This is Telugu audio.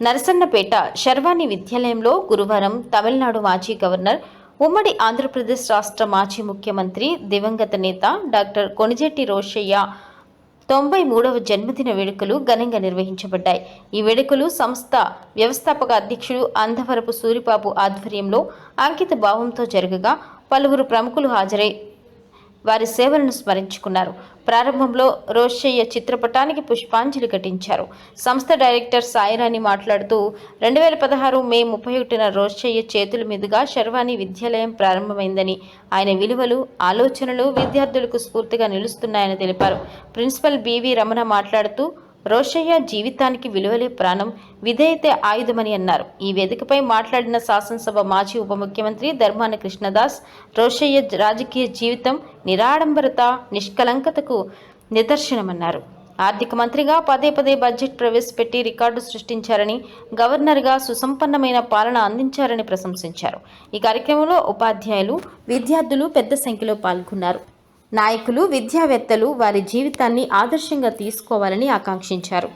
నరసన్నపేట శర్వాణి విద్యాలయంలో గురువారం తమిళనాడు మాజీ గవర్నర్ ఉమ్మడి ఆంధ్రప్రదేశ్ రాష్ట్ర మాజీ ముఖ్యమంత్రి దివంగత నేత డాక్టర్ కొణిజెట్టి రోషయ్య తొంభై మూడవ జన్మదిన వేడుకలు ఘనంగా నిర్వహించబడ్డాయి. ఈ వేడుకలు సంస్థ వ్యవస్థాపక అధ్యక్షుడు అంధవరపు సూరిబాబు ఆధ్వర్యంలో అంకిత భావంతో జరగగా పలువురు ప్రముఖులు హాజరై వారి సేవలను స్మరించుకున్నారు. ప్రారంభంలో రోషయ్య చిత్రపటానికి పుష్పాంజలి ఘటించారు. సంస్థ డైరెక్టర్ సాయిరాణి మాట్లాడుతూ రెండు వేల పదహారు మే ముప్పై ఒకటిన రోషయ్య చేతుల మీదుగా శర్వాణి విద్యాలయం ప్రారంభమైందని ఆయన విలువలు ఆలోచనలు విద్యార్థులకు స్ఫూర్తిగా నిలుస్తున్నాయని తెలిపారు. ప్రిన్సిపల్ బివి రమణ మాట్లాడుతూ రోషయ్య జీవితానికి విలువలే ప్రాణం. విధేయతే ఆయుధమని అన్నారు. ఈ వేదికపై మాట్లాడిన శాసనసభ మాజీ ఉప ముఖ్యమంత్రి ధర్మాన కృష్ణదాస్ రోషయ్య రాజకీయ జీవితం నిరాడంబరత నిష్కలంకతకు నిదర్శనమన్నారు. ఆర్థిక మంత్రిగా పదే పదే బడ్జెట్ ప్రవేశపెట్టి రికార్డు సృష్టించారని గవర్నర్గా సుసంపన్నమైన పాలన అందించారని ప్రశంసించారు. ఈ కార్యక్రమంలో ఉపాధ్యాయులు విద్యార్థులు పెద్ద సంఖ్యలో పాల్గొన్నారు. నాయకులు విద్యావేత్తలు వారి జీవితాన్ని ఆదర్శంగా తీసుకోవాలని ఆకాంక్షించారు.